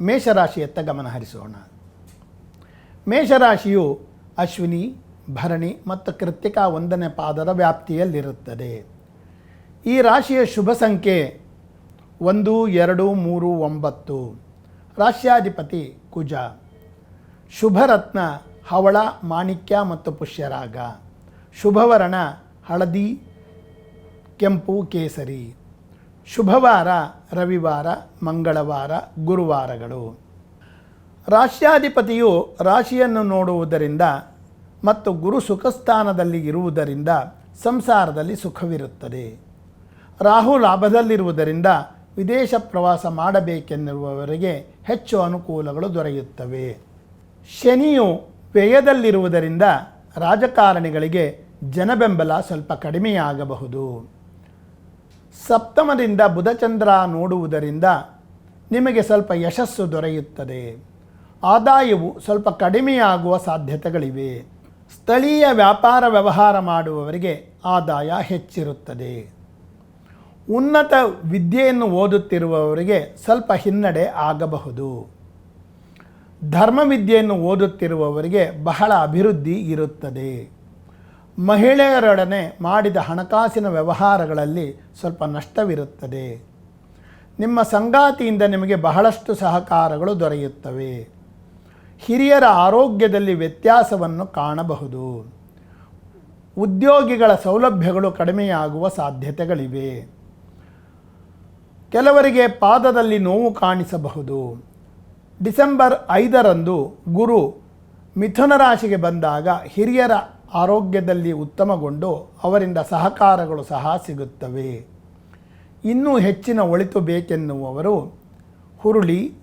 ಮೇಷರಾಶಿಯತ್ತ ಗಮನ ಹರಿಸೋಣ. ಮೇಷರಾಶಿಯು ಅಶ್ವಿನಿ, ಭರಣಿ ಮತ್ತು ಕೃತಿಕಾ ಒಂದನೇ ಪಾದದ ವ್ಯಾಪ್ತಿಯಲ್ಲಿರುತ್ತದೆ. ಈ ರಾಶಿಯ ಶುಭ ಸಂಖ್ಯೆ ಒಂದು, ಎರಡು, ಮೂರು, ಒಂಬತ್ತು. ರಾಶ್ಯಾಧಿಪತಿ ಕುಜ. ಶುಭರತ್ನ ಹವಳ, ಮಾಣಿಕ್ಯ ಮತ್ತು ಪುಷ್ಯರಾಗ. ಶುಭವರ್ಣ ಹಳದಿ, ಕೆಂಪು, ಕೇಸರಿ. ಶುಭವಾರ, ರವಿವಾರ, ಮಂಗಳವಾರ, ಗುರುವಾರಗಳು. ರಾಶ್ಯಾಧಿಪತಿಯು ರಾಶಿಯನ್ನು ನೋಡುವುದರಿಂದ ಮತ್ತು ಗುರು ಸುಖಸ್ಥಾನದಲ್ಲಿ ಇರುವುದರಿಂದ ಸಂಸಾರದಲ್ಲಿ ಸುಖವಿರುತ್ತದೆ. ರಾಹು ಲಾಭದಲ್ಲಿರುವುದರಿಂದ ವಿದೇಶ ಪ್ರವಾಸ ಮಾಡಬೇಕೆನ್ನುವವರಿಗೆ ಹೆಚ್ಚು ಅನುಕೂಲಗಳು ದೊರೆಯುತ್ತವೆ. ಶನಿಯು ವ್ಯಯದಲ್ಲಿರುವುದರಿಂದ ರಾಜಕಾರಣಿಗಳಿಗೆ ಜನಬೆಂಬಲ ಸ್ವಲ್ಪ ಕಡಿಮೆಯಾಗಬಹುದು. ಸಪ್ತಮದಿಂದ ಬುಧಚಂದ್ರ ನೋಡುವುದರಿಂದ ನಿಮಗೆ ಸ್ವಲ್ಪ ಯಶಸ್ಸು ದೊರೆಯುತ್ತದೆ. ಆದಾಯವು ಸ್ವಲ್ಪ ಕಡಿಮೆಯಾಗುವ ಸಾಧ್ಯತೆಗಳಿವೆ. ಸ್ಥಳೀಯ ವ್ಯಾಪಾರ ವ್ಯವಹಾರ ಮಾಡುವವರಿಗೆ ಆದಾಯ ಹೆಚ್ಚಿರುತ್ತದೆ. ಉನ್ನತ ವಿದ್ಯೆಯನ್ನು ಓದುತ್ತಿರುವವರಿಗೆ ಸ್ವಲ್ಪ ಹಿನ್ನಡೆ ಆಗಬಹುದು. ಧರ್ಮವಿದ್ಯೆಯನ್ನು ಓದುತ್ತಿರುವವರಿಗೆ ಬಹಳ ಅಭಿವೃದ್ಧಿ ಇರುತ್ತದೆ. ಮಹಿಳೆಯರೊಡನೆ ಮಾಡಿದ ಹಣಕಾಸಿನ ವ್ಯವಹಾರಗಳಲ್ಲಿ ಸ್ವಲ್ಪ ನಷ್ಟವಿರುತ್ತದೆ. ನಿಮ್ಮ ಸಂಗಾತಿಯಿಂದ ನಿಮಗೆ ಬಹಳಷ್ಟು ಸಹಕಾರಗಳು ದೊರೆಯುತ್ತವೆ. ಹಿರಿಯರ ಆರೋಗ್ಯದಲ್ಲಿ ವ್ಯತ್ಯಾಸವನ್ನು ಕಾಣಬಹುದು. ಉದ್ಯೋಗಿಗಳ ಸೌಲಭ್ಯಗಳು ಕಡಿಮೆಯಾಗುವ ಸಾಧ್ಯತೆಗಳಿವೆ. ಕೆಲವರಿಗೆ ಪಾದದಲ್ಲಿ ನೋವು ಕಾಣಿಸಬಹುದು. ಡಿಸೆಂಬರ್ ಐದರಂದು ಗುರು ಮಿಥುನ ರಾಶಿಗೆ ಬಂದಾಗ ಹಿರಿಯರ ಆರೋಗ್ಯದಲ್ಲಿ ಉತ್ತಮಗೊಂಡು ಅವರಿಂದ ಸಹಕಾರಗಳು ಸಹ ಸಿಗುತ್ತವೆ. ಇನ್ನೂ ಹೆಚ್ಚಿನ ಒಳಿತು ಬೇಕೆನ್ನುವವರು ಹುರುಳಿ,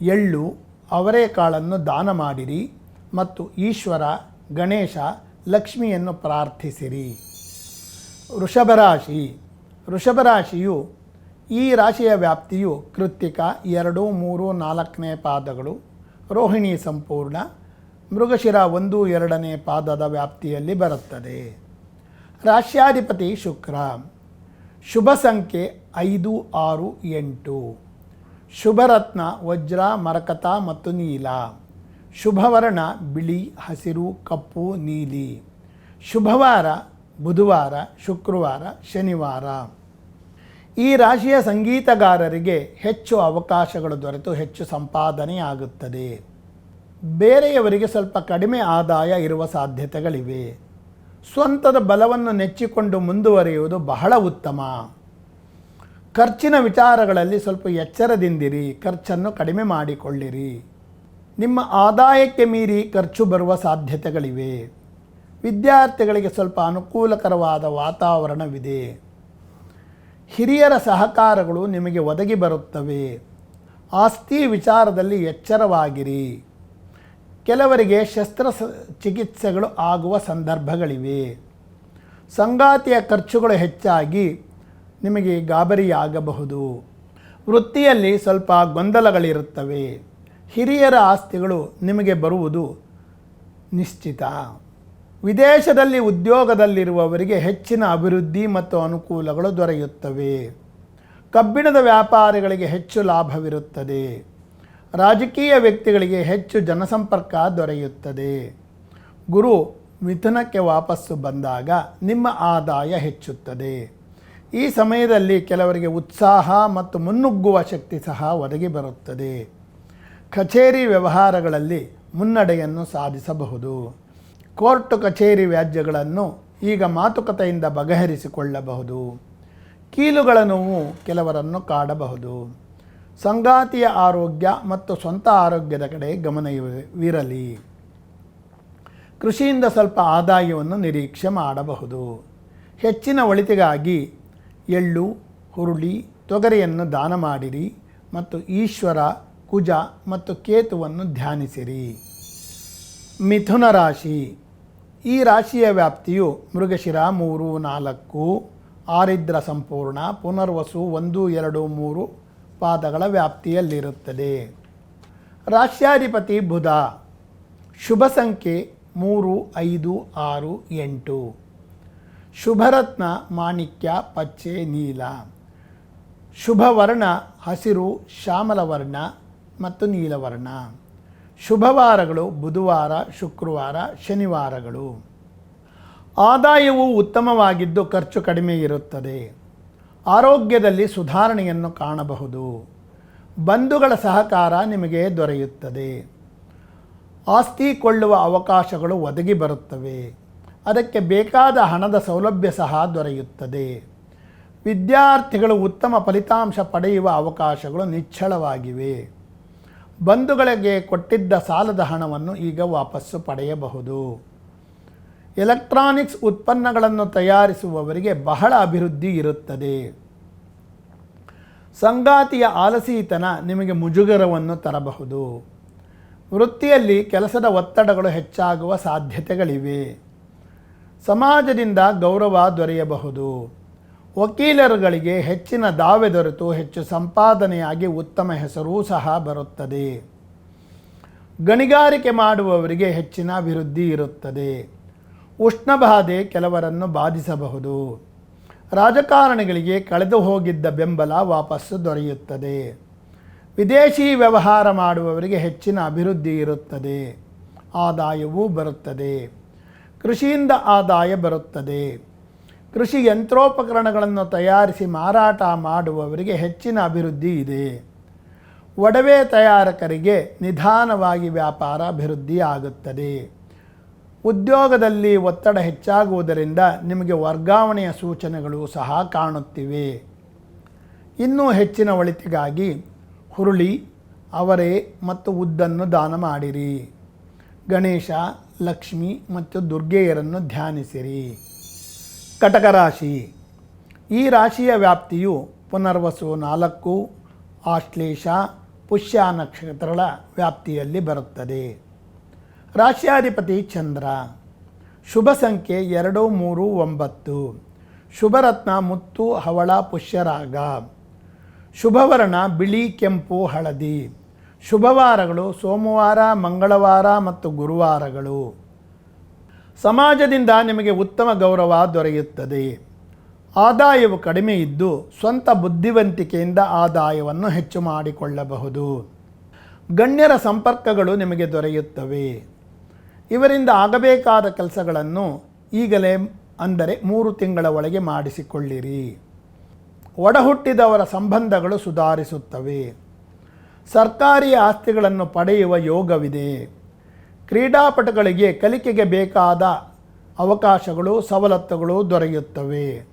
ಎಳ್ಳು ಅವರೆಕಾಳನ್ನು ದಾನ ಮಾಡಿರಿ ಮತ್ತು ಈಶ್ವರ, ಗಣೇಶ, ಲಕ್ಷ್ಮಿಯನ್ನು ಪ್ರಾರ್ಥಿಸಿರಿ. ವೃಷಭರಾಶಿ ವೃಷಭರಾಶಿಯು ಈ ರಾಶಿಯ ವ್ಯಾಪ್ತಿಯು ಕೃತ್ತಿಕ ಎರಡು, ಮೂರು, ನಾಲ್ಕನೇ ಪಾದಗಳು. ರೋಹಿಣಿ ಸಂಪೂರ್ಣ. ಮೃಗಶಿರ ಒಂದು ಎರಡನೇ ಪಾದದ ವ್ಯಾಪ್ತಿಯಲ್ಲಿ ಬರುತ್ತದೆ. ರಾಶ್ಯಾಧಿಪತಿ ಶುಕ್ರ. ಶುಭ ಸಂಖ್ಯೆ ಐದು, ಆರು, ಎಂಟು. ಶುಭರತ್ನ ವಜ್ರ, ಮರಕತ ಮತ್ತು ನೀಲ. ಶುಭವರ್ಣ ಬಿಳಿ, ಹಸಿರು, ಕಪ್ಪು, ನೀಲಿ. ಶುಭವಾರ ಬುಧವಾರ, ಶುಕ್ರವಾರ, ಶನಿವಾರ. ಈ ರಾಶಿಯ ಸಂಗೀತಗಾರರಿಗೆ ಹೆಚ್ಚು ಅವಕಾಶಗಳು ದೊರೆತು ಹೆಚ್ಚು ಸಂಪಾದನೆಯಾಗುತ್ತದೆ. ಬೇರೆಯವರಿಗೆ ಸ್ವಲ್ಪ ಕಡಿಮೆ ಆದಾಯ ಇರುವ ಸಾಧ್ಯತೆಗಳಿವೆ. ಸ್ವಂತದ ಬಲವನ್ನು ನೆಚ್ಚಿಕೊಂಡು ಮುಂದುವರಿಯುವುದು ಬಹಳ ಉತ್ತಮ. ಖರ್ಚಿನ ವಿಚಾರಗಳಲ್ಲಿ ಸ್ವಲ್ಪ ಎಚ್ಚರದಿಂದಿರಿ, ಖರ್ಚನ್ನು ಕಡಿಮೆ ಮಾಡಿಕೊಳ್ಳಿರಿ. ನಿಮ್ಮ ಆದಾಯಕ್ಕೆ ಮೀರಿ ಖರ್ಚು ಬರುವ ಸಾಧ್ಯತೆಗಳಿವೆ. ವಿದ್ಯಾರ್ಥಿಗಳಿಗೆ ಸ್ವಲ್ಪ ಅನುಕೂಲಕರವಾದ ವಾತಾವರಣವಿದೆ. ಹಿರಿಯರ ಸಹಕಾರಗಳು ನಿಮಗೆ ಒದಗಿ ಬರುತ್ತವೆ. ಆಸ್ತಿ ವಿಚಾರದಲ್ಲಿ ಎಚ್ಚರವಾಗಿರಿ. ಕೆಲವರಿಗೆ ಶಸ್ತ್ರ ಚಿಕಿತ್ಸೆಗಳು ಆಗುವ ಸಂದರ್ಭಗಳಿವೆ. ಸಂಗಾತಿಯ ಖರ್ಚುಗಳು ಹೆಚ್ಚಾಗಿ ನಿಮಗೆ ಗಾಬರಿಯಾಗಬಹುದು. ವೃತ್ತಿಯಲ್ಲಿ ಸ್ವಲ್ಪ ಗೊಂದಲಗಳಿರುತ್ತವೆ. ಹಿರಿಯರ ಆಸ್ತಿಗಳು ನಿಮಗೆ ಬರುವುದು ನಿಶ್ಚಿತ. ವಿದೇಶದಲ್ಲಿ ಉದ್ಯೋಗದಲ್ಲಿರುವವರಿಗೆ ಹೆಚ್ಚಿನ ಅಭಿವೃದ್ಧಿ ಮತ್ತು ಅನುಕೂಲಗಳು ದೊರೆಯುತ್ತವೆ. ಕಬ್ಬಿಣದ ವ್ಯಾಪಾರಿಗಳಿಗೆ ಹೆಚ್ಚು ಲಾಭವಿರುತ್ತದೆ. ರಾಜಕೀಯ ವ್ಯಕ್ತಿಗಳಿಗೆ ಹೆಚ್ಚು ಜನಸಂಪರ್ಕ ದೊರೆಯುತ್ತದೆ. ಗುರು ಮಿಥುನಕ್ಕೆ ವಾಪಸ್ಸು ಬಂದಾಗ ನಿಮ್ಮ ಆದಾಯ ಹೆಚ್ಚುತ್ತದೆ. ಈ ಸಮಯದಲ್ಲಿ ಕೆಲವರಿಗೆ ಉತ್ಸಾಹ ಮತ್ತು ಮುನ್ನುಗ್ಗುವ ಶಕ್ತಿ ಸಹ ಒದಗಿ ಬರುತ್ತದೆ. ಕಚೇರಿ ವ್ಯವಹಾರಗಳಲ್ಲಿ ಮುನ್ನಡೆಯನ್ನು ಸಾಧಿಸಬಹುದು. ಕೋರ್ಟ್ ಕಚೇರಿ ವ್ಯಾಜ್ಯಗಳನ್ನು ಈಗ ಮಾತುಕತೆಯಿಂದ ಬಗೆಹರಿಸಿಕೊಳ್ಳಬಹುದು. ಕೀಲುಗಳ ನೋವು ಕೆಲವರನ್ನು ಕಾಡಬಹುದು. ಸಂಗಾತಿಯ ಆರೋಗ್ಯ ಮತ್ತು ಸ್ವಂತ ಆರೋಗ್ಯದ ಕಡೆ ಗಮನವಿರಲಿ. ಕೃಷಿಯಿಂದ ಸ್ವಲ್ಪ ಆದಾಯವನ್ನು ನಿರೀಕ್ಷೆ ಮಾಡಬಹುದು. ಹೆಚ್ಚಿನ ಒಳಿತಿಗಾಗಿ ಎಳ್ಳು, ಹುರುಳಿ, ತೊಗರಿಯನ್ನು ದಾನ ಮಾಡಿರಿ ಮತ್ತು ಈಶ್ವರ, ಕುಜ ಮತ್ತು ಕೇತುವನ್ನು ಧ್ಯಾನಿಸಿರಿ. ಮಿಥುನ ರಾಶಿ. ಈ ರಾಶಿಯ ವ್ಯಾಪ್ತಿಯು ಮೃಗಶಿರ ಮೂರು ನಾಲ್ಕು, ಆರಿದ್ರ ಸಂಪೂರ್ಣ, ಪುನರ್ವಸು ಒಂದು ಎರಡು ಮೂರು ಪಾದಗಳ ವ್ಯಾಪ್ತಿಯಲ್ಲಿರುತ್ತದೆ. ರಾಶ್ಯಾಧಿಪತಿ ಬುಧ, ಶುಭ ಸಂಖ್ಯೆ ಮೂರು, ಐದು, ಆರು, ಎಂಟು. ಶುಭರತ್ನ ಮಾಣಿಕ್ಯ ಪಚ್ಚೆ ನೀಲ. ಶುಭವರ್ಣ ಹಸಿರು, ಶ್ಯಾಮಲವರ್ಣ ಮತ್ತು ನೀಲವರ್ಣ. ಶುಭವಾರಗಳು ಬುಧವಾರ, ಶುಕ್ರವಾರ, ಶನಿವಾರಗಳು. ಆದಾಯವು ಉತ್ತಮವಾಗಿದ್ದು ಖರ್ಚು ಕಡಿಮೆ ಇರುತ್ತದೆ. ಆರೋಗ್ಯದಲ್ಲಿ ಸುಧಾರಣೆಯನ್ನು ಕಾಣಬಹುದು. ಬಂಧುಗಳ ಸಹಕಾರ ನಿಮಗೆ ದೊರೆಯುತ್ತದೆ. ಆಸ್ತಿ ಕೊಳ್ಳುವ ಅವಕಾಶಗಳು ಒದಗಿ ಬರುತ್ತವೆ. ಅದಕ್ಕೆ ಬೇಕಾದ ಹಣದ ಸೌಲಭ್ಯ ಸಹ ದೊರೆಯುತ್ತದೆ. ವಿದ್ಯಾರ್ಥಿಗಳು ಉತ್ತಮ ಫಲಿತಾಂಶ ಪಡೆಯುವ ಅವಕಾಶಗಳು ನಿಚ್ಚಳವಾಗಿವೆ. ಬಂಧುಗಳಿಗೆ ಕೊಟ್ಟಿದ್ದ ಸಾಲದ ಹಣವನ್ನು ಈಗ ವಾಪಸ್ಸು ಪಡೆಯಬಹುದು. ಎಲೆಕ್ಟ್ರಾನಿಕ್ಸ್ ಉತ್ಪನ್ನಗಳನ್ನು ತಯಾರಿಸುವವರಿಗೆ ಬಹಳ ಅಭಿವೃದ್ಧಿ ಇರುತ್ತದೆ. ಸಂಗಾತಿಯ ಆಲಸೀತನ ನಿಮಗೆ ಮುಜುಗರವನ್ನು ತರಬಹುದು. ವೃತ್ತಿಯಲ್ಲಿ ಕೆಲಸದ ಒತ್ತಡಗಳು ಹೆಚ್ಚಾಗುವ ಸಾಧ್ಯತೆಗಳಿವೆ. ಸಮಾಜದಿಂದ ಗೌರವ ದೊರೆಯಬಹುದು. ವಕೀಲರುಗಳಿಗೆ ಹೆಚ್ಚಿನ ದಾವೆ ದೊರೆತು ಹೆಚ್ಚು ಸಂಪಾದನೆಯಾಗಿ ಉತ್ತಮ ಹೆಸರೂ ಸಹ ಬರುತ್ತದೆ. ಗಣಿಗಾರಿಕೆ ಮಾಡುವವರಿಗೆ ಹೆಚ್ಚಿನ ಅಭಿವೃದ್ಧಿ ಇರುತ್ತದೆ. ಉಷ್ಣಬಾಧೆ ಕೆಲವರನ್ನು ಬಾಧಿಸಬಹುದು. ರಾಜಕಾರಣಿಗಳಿಗೆ ಕಳೆದು ಹೋಗಿದ್ದ ಬೆಂಬಲ ವಾಪಸ್ಸು ದೊರೆಯುತ್ತದೆ. ವಿದೇಶಿ ವ್ಯವಹಾರ ಮಾಡುವವರಿಗೆ ಹೆಚ್ಚಿನ ಅಭಿವೃದ್ಧಿ ಇರುತ್ತದೆ. ಆದಾಯವೂ ಬರುತ್ತದೆ. ಕೃಷಿಯಿಂದ ಆದಾಯ ಬರುತ್ತದೆ. ಕೃಷಿ ಯಂತ್ರೋಪಕರಣಗಳನ್ನು ತಯಾರಿಸಿ ಮಾರಾಟ ಮಾಡುವವರಿಗೆ ಹೆಚ್ಚಿನ ಅಭಿವೃದ್ಧಿ ಇದೆ. ಒಡವೆ ತಯಾರಕರಿಗೆ ನಿಧಾನವಾಗಿ ವ್ಯಾಪಾರ ಅಭಿವೃದ್ಧಿ ಆಗುತ್ತದೆ. ಉದ್ಯೋಗದಲ್ಲಿ ಒತ್ತಡ ಹೆಚ್ಚಾಗುವುದರಿಂದ ನಿಮಗೆ ವರ್ಗಾವಣೆಯ ಸೂಚನೆಗಳು ಸಹ ಕಾಣುತ್ತಿವೆ. ಇನ್ನೂ ಹೆಚ್ಚಿನ ಒಳಿತಿಗಾಗಿ ಹುರುಳಿ, ಅವರೆ ಮತ್ತು ಉದ್ದನ್ನು ದಾನ ಮಾಡಿರಿ. ಗಣೇಶ, ಲಕ್ಷ್ಮಿ ಮತ್ತು ದುರ್ಗೆಯರನ್ನು ಧ್ಯಾನಿಸಿರಿ. ಕಟಕ ರಾಶಿ ಈ ರಾಶಿಯ ವ್ಯಾಪ್ತಿಯು ಪುನರ್ವಸು ನಾಲ್ಕು, ಆಶ್ಲೇಷ, ಪುಷ್ಯ ನಕ್ಷತ್ರಗಳ ವ್ಯಾಪ್ತಿಯಲ್ಲಿ ಬರುತ್ತದೆ. ರಾಶ್ಯಾಧಿಪತಿ ಚಂದ್ರ. ಶುಭ ಸಂಖ್ಯೆ ಎರಡು, ಮೂರು, ಒಂಬತ್ತು. ಶುಭರತ್ನ ಮುತ್ತು, ಹವಳ, ಪುಷ್ಯರಾಗ. ಶುಭವರ್ಣ, ಬಿಳಿ, ಕೆಂಪು, ಹಳದಿ. ಶುಭವಾರಗಳು ಸೋಮವಾರ, ಮಂಗಳವಾರ ಮತ್ತು ಗುರುವಾರಗಳು. ಸಮಾಜದಿಂದ ನಿಮಗೆ ಉತ್ತಮ ಗೌರವ ದೊರೆಯುತ್ತದೆ. ಆದಾಯವು ಕಡಿಮೆ ಇದ್ದು ಸ್ವಂತ ಬುದ್ಧಿವಂತಿಕೆಯಿಂದ ಆದಾಯವನ್ನು ಹೆಚ್ಚು ಮಾಡಿಕೊಳ್ಳಬಹುದು. ಗಣ್ಯರ ಸಂಪರ್ಕಗಳು ನಿಮಗೆ ದೊರೆಯುತ್ತವೆ. ಇವರಿಂದ ಆಗಬೇಕಾದ ಕೆಲಸಗಳನ್ನು ಈಗಲೇ ಅಂದರೆ ಮೂರು ತಿಂಗಳ ಒಳಗೆ ಮಾಡಿಸಿಕೊಳ್ಳಿರಿ. ಒಡಹುಟ್ಟಿದವರ ಸಂಬಂಧಗಳು ಸುಧಾರಿಸುತ್ತವೆ. ಸರ್ಕಾರಿ ಆಸ್ತಿಗಳನ್ನು ಪಡೆಯುವ ಯೋಗವಿದೆ. ಕ್ರೀಡಾಪಟುಗಳಿಗೆ ಕಲಿಕೆಗೆ ಬೇಕಾದ ಅವಕಾಶಗಳು, ಸವಲತ್ತುಗಳು ದೊರೆಯುತ್ತವೆ.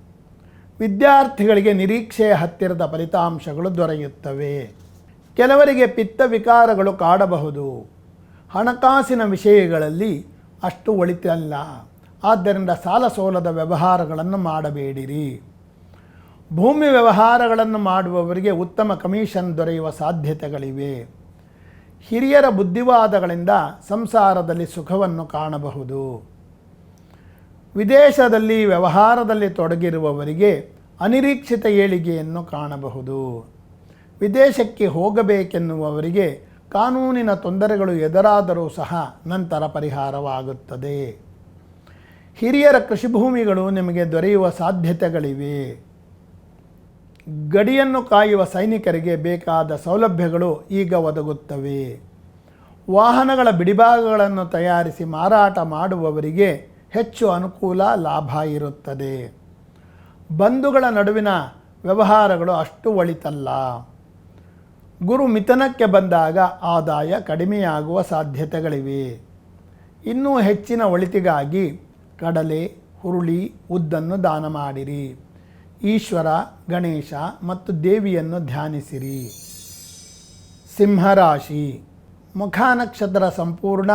ವಿದ್ಯಾರ್ಥಿಗಳಿಗೆ ನಿರೀಕ್ಷೆಯ ಹತ್ತಿರದ ಫಲಿತಾಂಶಗಳು ದೊರೆಯುತ್ತವೆ. ಕೆಲವರಿಗೆ ಪಿತ್ತ ವಿಕಾರಗಳು ಕಾಡಬಹುದು. ಹಣಕಾಸಿನ ವಿಷಯಗಳಲ್ಲಿ ಅಷ್ಟು ಒಳಿತಲ್ಲ. ಆದ್ದರಿಂದ ಸಾಲ ಸೋಲದ ವ್ಯವಹಾರಗಳನ್ನು ಮಾಡಬೇಡಿರಿ. ಭೂಮಿ ವ್ಯವಹಾರಗಳನ್ನು ಮಾಡುವವರಿಗೆ ಉತ್ತಮ ಕಮಿಷನ್ ದೊರೆಯುವ ಸಾಧ್ಯತೆಗಳಿವೆ. ಹಿರಿಯರ ಬುದ್ಧಿವಾದಗಳಿಂದ ಸಂಸಾರದಲ್ಲಿ ಸುಖವನ್ನು ಕಾಣಬಹುದು. ವಿದೇಶದಲ್ಲಿ ವ್ಯವಹಾರದಲ್ಲಿ ತೊಡಗಿರುವವರಿಗೆ ಅನಿರೀಕ್ಷಿತ ಏಳಿಗೆಯನ್ನು ಕಾಣಬಹುದು. ವಿದೇಶಕ್ಕೆ ಹೋಗಬೇಕೆನ್ನುವವರಿಗೆ ಕಾನೂನಿನ ತೊಂದರೆಗಳು ಎದುರಾದರೂ ಸಹ ನಂತರ ಪರಿಹಾರವಾಗುತ್ತದೆ. ಹಿರಿಯರ ಕೃಷಿ ಭೂಮಿಗಳು ನಿಮಗೆ ದೊರೆಯುವ ಸಾಧ್ಯತೆಗಳಿವೆ. ಗಡಿಯನ್ನು ಕಾಯುವ ಸೈನಿಕರಿಗೆ ಬೇಕಾದ ಸೌಲಭ್ಯಗಳು ಈಗ ಒದಗುತ್ತವೆ. ವಾಹನಗಳ ಬಿಡಿಭಾಗಗಳನ್ನು ತಯಾರಿಸಿ ಮಾರಾಟ ಮಾಡುವವರಿಗೆ ಹೆಚ್ಚು ಅನುಕೂಲ ಲಾಭ ಇರುತ್ತದೆ. ಬಂಧುಗಳ ನಡುವಿನ ವ್ಯವಹಾರಗಳು ಅಷ್ಟು ಒಳಿತಲ್ಲ. ಗುರು ಮಿತನಕ್ಕೆ ಬಂದಾಗ ಆದಾಯ ಕಡಿಮೆಯಾಗುವ ಸಾಧ್ಯತೆಗಳಿವೆ. ಇನ್ನೂ ಹೆಚ್ಚಿನ ಒಳಿತಿಗಾಗಿ ಕಡಲೆ, ಹುರುಳಿ, ಉದ್ದನ್ನು ದಾನ ಮಾಡಿರಿ. ಈಶ್ವರ, ಗಣೇಶ ಮತ್ತು ದೇವಿಯನ್ನು ಧ್ಯಾನಿಸಿರಿ. ಸಿಂಹರಾಶಿ ಮುಖ ನಕ್ಷತ್ರ ಸಂಪೂರ್ಣ,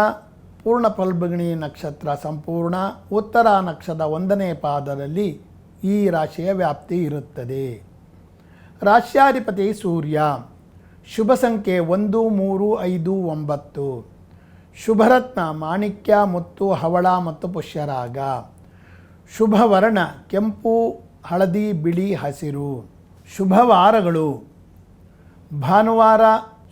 ಪೂರ್ಣ ಫಲ್ಗುಣಿ ನಕ್ಷತ್ರ ಸಂಪೂರ್ಣ, ಉತ್ತರ ನಕ್ಷದ ಒಂದನೇ ಪಾದದಲ್ಲಿ ಈ ರಾಶಿಯ ವ್ಯಾಪ್ತಿ ಇರುತ್ತದೆ. ರಾಶ್ಯಾಧಿಪತಿ ಸೂರ್ಯ ಶುಭ ಸಂಖ್ಯೆ ಒಂದು, ಮೂರು, ಐದು, ಒಂಬತ್ತು. ಶುಭರತ್ನ, ಮಾಣಿಕ್ಯ, ಮುತ್ತು, ಹವಳ ಮತ್ತು ಪುಷ್ಯರಾಗ. ಶುಭವರ್ಣ, ಕೆಂಪು, ಹಳದಿ, ಬಿಳಿ, ಹಸಿರು. ಶುಭ ವಾರಗಳು ಭಾನುವಾರ,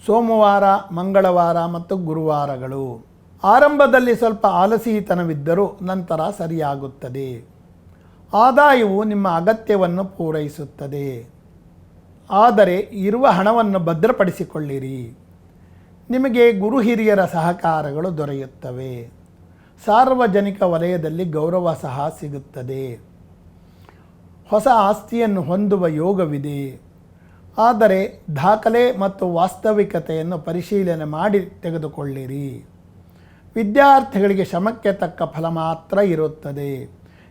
ಸೋಮವಾರ, ಮಂಗಳವಾರ ಮತ್ತು ಗುರುವಾರಗಳು. ಆರಂಭದಲ್ಲಿ ಸ್ವಲ್ಪ ಆಲಸಿತನವಿದ್ದರೂ ನಂತರ ಸರಿಯಾಗುತ್ತದೆ. ಆದಾಯವು ನಿಮ್ಮ ಅಗತ್ಯವನ್ನು ಪೂರೈಸುತ್ತದೆ. ಆದರೆ ಇರುವ ಹಣವನ್ನು ಭದ್ರಪಡಿಸಿಕೊಳ್ಳಿರಿ. ನಿಮಗೆ ಗುರು ಹಿರಿಯರ ಸಹಕಾರಗಳು ದೊರೆಯುತ್ತವೆ. ಸಾರ್ವಜನಿಕ ವಲಯದಲ್ಲಿ ಗೌರವ ಸಹ ಸಿಗುತ್ತದೆ. ಹೊಸ ಆಸ್ತಿಯನ್ನು ಹೊಂದುವ ಯೋಗವಿದೆ. ಆದರೆ ದಾಖಲೆ ಮತ್ತು ವಾಸ್ತವಿಕತೆಯನ್ನು ಪರಿಶೀಲನೆ ಮಾಡಿ ತೆಗೆದುಕೊಳ್ಳಿರಿ. ವಿದ್ಯಾರ್ಥಿಗಳಿಗೆ ಶ್ರಮಕ್ಕೆ ತಕ್ಕ ಫಲ ಮಾತ್ರ ಇರುತ್ತದೆ.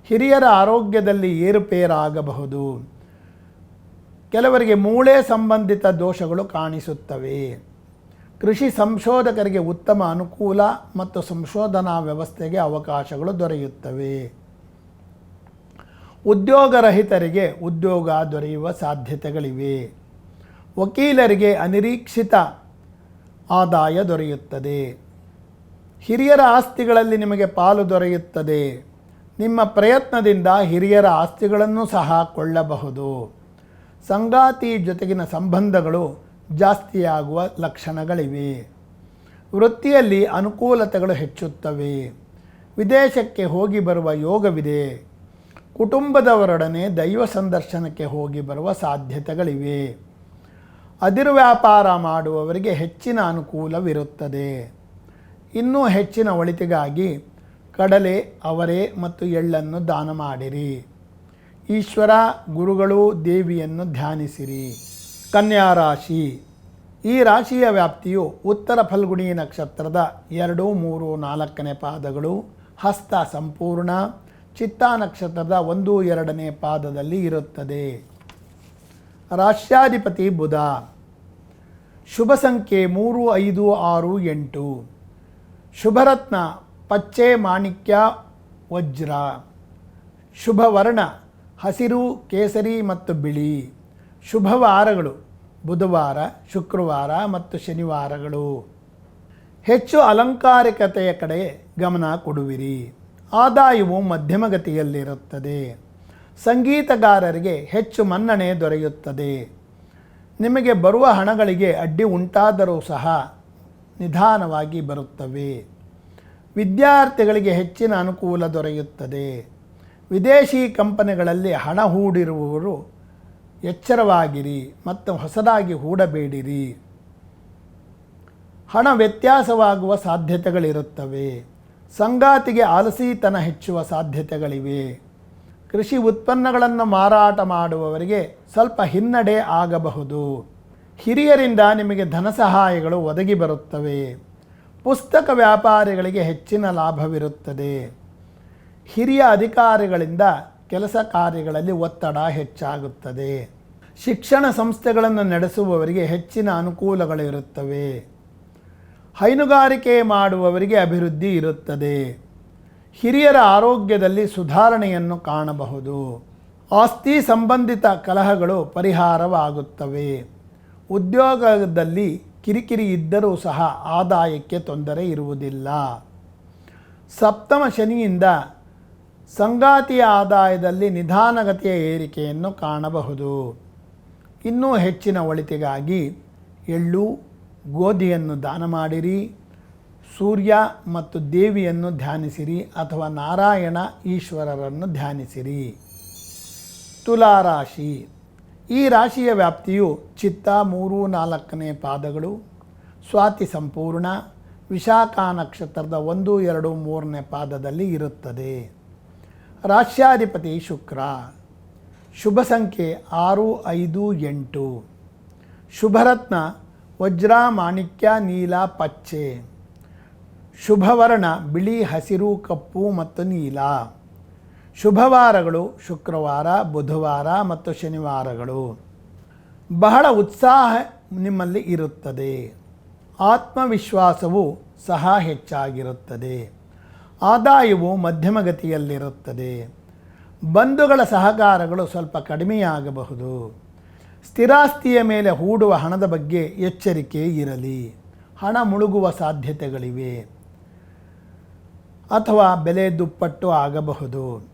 ಹಿರಿಯರ ಆರೋಗ್ಯದಲ್ಲಿ ಏರುಪೇರಾಗಬಹುದು. ಕೆಲವರಿಗೆ ಮೂಳೆ ಸಂಬಂಧಿತ ದೋಷಗಳು ಕಾಣಿಸುತ್ತವೆ. ಕೃಷಿ ಸಂಶೋಧಕರಿಗೆ ಉತ್ತಮ ಅನುಕೂಲ ಮತ್ತು ಸಂಶೋಧನಾ ವ್ಯವಸ್ಥೆಗೆ ಅವಕಾಶಗಳು ದೊರೆಯುತ್ತವೆ. ಉದ್ಯೋಗರಹಿತರಿಗೆ ಉದ್ಯೋಗ ದೊರೆಯುವ ಸಾಧ್ಯತೆಗಳಿವೆ. ವಕೀಲರಿಗೆ ಅನಿರೀಕ್ಷಿತ ಆದಾಯ ದೊರೆಯುತ್ತದೆ. ಹಿರಿಯರ ಆಸ್ತಿಗಳಲ್ಲಿ ನಿಮಗೆ ಪಾಲು ದೊರೆಯುತ್ತದೆ. ನಿಮ್ಮ ಪ್ರಯತ್ನದಿಂದ ಹಿರಿಯರ ಆಸ್ತಿಗಳನ್ನು ಸಹ ಕೊಳ್ಳಬಹುದು. ಸಂಗಾತಿ ಜೊತೆಗಿನ ಸಂಬಂಧಗಳು ಜಾಸ್ತಿಯಾಗುವ ಲಕ್ಷಣಗಳಿವೆ. ವೃತ್ತಿಯಲ್ಲಿ ಅನುಕೂಲತೆಗಳು ಹೆಚ್ಚುತ್ತವೆ. ವಿದೇಶಕ್ಕೆ ಹೋಗಿ ಬರುವ ಯೋಗವಿದೆ. ಕುಟುಂಬದವರೊಡನೆ ದೈವ ಸಂದರ್ಶನಕ್ಕೆ ಹೋಗಿ ಬರುವ ಸಾಧ್ಯತೆಗಳಿವೆ. ಅದಿರು ವ್ಯಾಪಾರ ಮಾಡುವವರಿಗೆ ಹೆಚ್ಚಿನ ಅನುಕೂಲವಿರುತ್ತದೆ. ಇನ್ನೂ ಹೆಚ್ಚಿನ ಒಳಿತಿಗಾಗಿ ಕಡಲೆ, ಅವರೆ ಮತ್ತು ಎಳ್ಳನ್ನು ದಾನ ಮಾಡಿರಿ. ಈಶ್ವರ ಗುರುಗಳು ದೇವಿಯನ್ನು ಧ್ಯಾನಿಸಿರಿ. ಕನ್ಯಾ ರಾಶಿ. ಈ ರಾಶಿಯ ವ್ಯಾಪ್ತಿಯು ಉತ್ತರ ಫಲ್ಗುಣಿ ನಕ್ಷತ್ರದ ಎರಡು, ಮೂರು, ನಾಲ್ಕನೇ ಪಾದಗಳು. ಹಸ್ತ ಸಂಪೂರ್ಣ. ಚಿತ್ತಾ ನಕ್ಷತ್ರದ ಒಂದು, ಎರಡನೇ ಪಾದದಲ್ಲಿ ಇರುತ್ತದೆ. ರಾಷ್ಟ್ರಾಧಿಪತಿ ಬುಧ. ಶುಭ ಸಂಖ್ಯೆ ಮೂರು, ಐದು, ಆರು, ಎಂಟು. ಶುಭರತ್ನ ಪಚ್ಚೆ ಮಾಣಿಕ್ಯ ವಜ್ರ. ಶುಭ ವರ್ಣ ಹಸಿರು, ಕೇಸರಿ ಮತ್ತು ಬಿಳಿ. ಶುಭ ವಾರಗಳು. ಬುಧವಾರ, ಶುಕ್ರವಾರ ಮತ್ತು ಶನಿವಾರಗಳು. ಹೆಚ್ಚು ಅಲಂಕಾರಿಕತೆಯ ಕಡೆ ಗಮನ ಕೊಡುವಿರಿ. ಆದಾಯವು ಮಧ್ಯಮಗತಿಯಲ್ಲಿರುತ್ತದೆ. ಸಂಗೀತಗಾರರಿಗೆ ಹೆಚ್ಚು ಮನ್ನಣೆ ದೊರೆಯುತ್ತದೆ. ನಿಮಗೆ ಬರುವ ಹಣಗಳಿಗೆ ಅಡ್ಡಿ ಉಂಟಾದರೂ ಸಹ ನಿಧಾನವಾಗಿ ಬರುತ್ತವೆ. ವಿದ್ಯಾರ್ಥಿಗಳಿಗೆ ಹೆಚ್ಚಿನ ಅನುಕೂಲ ದೊರೆಯುತ್ತದೆ. ವಿದೇಶಿ ಕಂಪನಿಗಳಲ್ಲಿ ಹಣ ಹೂಡಿರುವವರು ಎಚ್ಚರವಾಗಿರಿ ಮತ್ತು ಹೊಸದಾಗಿ ಹೂಡಬೇಡಿರಿ. ಹಣ ವ್ಯತ್ಯಾಸವಾಗುವ ಸಾಧ್ಯತೆಗಳಿರುತ್ತವೆ. ಸಂಗಾತಿಗೆ ಆಲಸೀತನ ಹೆಚ್ಚುವ ಸಾಧ್ಯತೆಗಳಿವೆ. ಕೃಷಿ ಉತ್ಪನ್ನಗಳನ್ನು ಮಾರಾಟ ಮಾಡುವವರಿಗೆ ಸ್ವಲ್ಪ ಹಿನ್ನಡೆ ಆಗಬಹುದು. ಹಿರಿಯರಿಂದ ನಿಮಗೆ ಧನ ಸಹಾಯಗಳು ಒದಗಿ ಬರುತ್ತವೆ. ಪುಸ್ತಕ ವ್ಯಾಪಾರಿಗಳಿಗೆ ಹೆಚ್ಚಿನ ಲಾಭವಿರುತ್ತದೆ. ಹಿರಿಯ ಅಧಿಕಾರಿಗಳಿಂದ ಕೆಲಸ ಕಾರ್ಯಗಳಲ್ಲಿ ಒತ್ತಡ ಹೆಚ್ಚಾಗುತ್ತದೆ. ಶಿಕ್ಷಣ ಸಂಸ್ಥೆಗಳನ್ನು ನಡೆಸುವವರಿಗೆ ಹೆಚ್ಚಿನ ಅನುಕೂಲಗಳಿರುತ್ತವೆ ಹೈನುಗಾರಿಕೆ ಮಾಡುವವರಿಗೆ ಅಭಿವೃದ್ಧಿ ಇರುತ್ತದೆ. ಹಿರಿಯರ ಆರೋಗ್ಯದಲ್ಲಿ ಸುಧಾರಣೆಯನ್ನು ಕಾಣಬಹುದು. ಆಸ್ತಿ ಸಂಬಂಧಿತ ಕಲಹಗಳು ಪರಿಹಾರವಾಗುತ್ತವೆ. ಉದ್ಯೋಗದಲ್ಲಿ ಕಿರಿಕಿರಿ ಇದ್ದರೂ ಸಹ ಆದಾಯಕ್ಕೆ ತೊಂದರೆ ಇರುವುದಿಲ್ಲ. ಸಪ್ತಮ ಶನಿಯಿಂದ ಸಂಗಾತಿಯ ಆದಾಯದಲ್ಲಿ ನಿಧಾನಗತಿಯ ಏರಿಕೆಯನ್ನು ಕಾಣಬಹುದು. ಇನ್ನೂ ಹೆಚ್ಚಿನ ಒಳಿತಿಗಾಗಿ ಎಳ್ಳು, ಗೋಧಿಯನ್ನು ದಾನ ಮಾಡಿರಿ, ಸೂರ್ಯ ಮತ್ತು ದೇವಿಯನ್ನು ಧ್ಯಾನಿಸಿರಿ ಅಥವಾ ನಾರಾಯಣ ಈಶ್ವರರನ್ನು ಧ್ಯಾನಿಸಿರಿ. ತುಲಾರಾಶಿ. ಈ ರಾಶಿಯ ವ್ಯಾಪ್ತಿಯು ಚಿತ್ತ ಮೂರು ನಾಲ್ಕನೇ ಪಾದಗಳು, ಸ್ವಾತಿ ಸಂಪೂರ್ಣ, ವಿಶಾಖ ನಕ್ಷತ್ರದ ಒಂದು ಎರಡು ಮೂರನೇ ಪಾದದಲ್ಲಿ ಇರುತ್ತದೆ. ರಾಶ್ಯಾಧಿಪತಿ ಶುಕ್ರ. ಶುಭ ಸಂಖ್ಯೆ ಆರು, ಐದು, ಎಂಟು. ಶುಭರತ್ನ ವಜ್ರ ಮಾಣಿಕ್ಯ ನೀಲ ಪಚ್ಚೆ. ಶುಭವರ್ಣ ಬಿಳಿ, ಹಸಿರು, ಕಪ್ಪು ಮತ್ತು ನೀಲ. ಶುಭವಾರಗಳು ಶುಕ್ರವಾರ, ಬುಧವಾರ ಮತ್ತು ಶನಿವಾರಗಳು. ಬಹಳ ಉತ್ಸಾಹ ನಿಮ್ಮಲ್ಲಿ ಇರುತ್ತದೆ. ಆತ್ಮವಿಶ್ವಾಸವು ಸಹ ಹೆಚ್ಚಾಗಿರುತ್ತದೆ. ಆದಾಯವು ಮಧ್ಯಮಗತಿಯಲ್ಲಿರುತ್ತದೆ. ಬಂಧುಗಳ ಸಹಕಾರಗಳು ಸ್ವಲ್ಪ ಕಡಿಮೆಯಾಗಬಹುದು. ಸ್ಥಿರಾಸ್ತಿಯ ಮೇಲೆ ಹೂಡುವ ಹಣದ ಬಗ್ಗೆ ಎಚ್ಚರಿಕೆ ಇರಲಿ. ಹಣ ಮುಳುಗುವ ಸಾಧ್ಯತೆಗಳಿವೆ. ಅಥವಾ ಬೆಲೆ ದುಪ್ಪಟ್ಟು ಆಗಬಹುದು.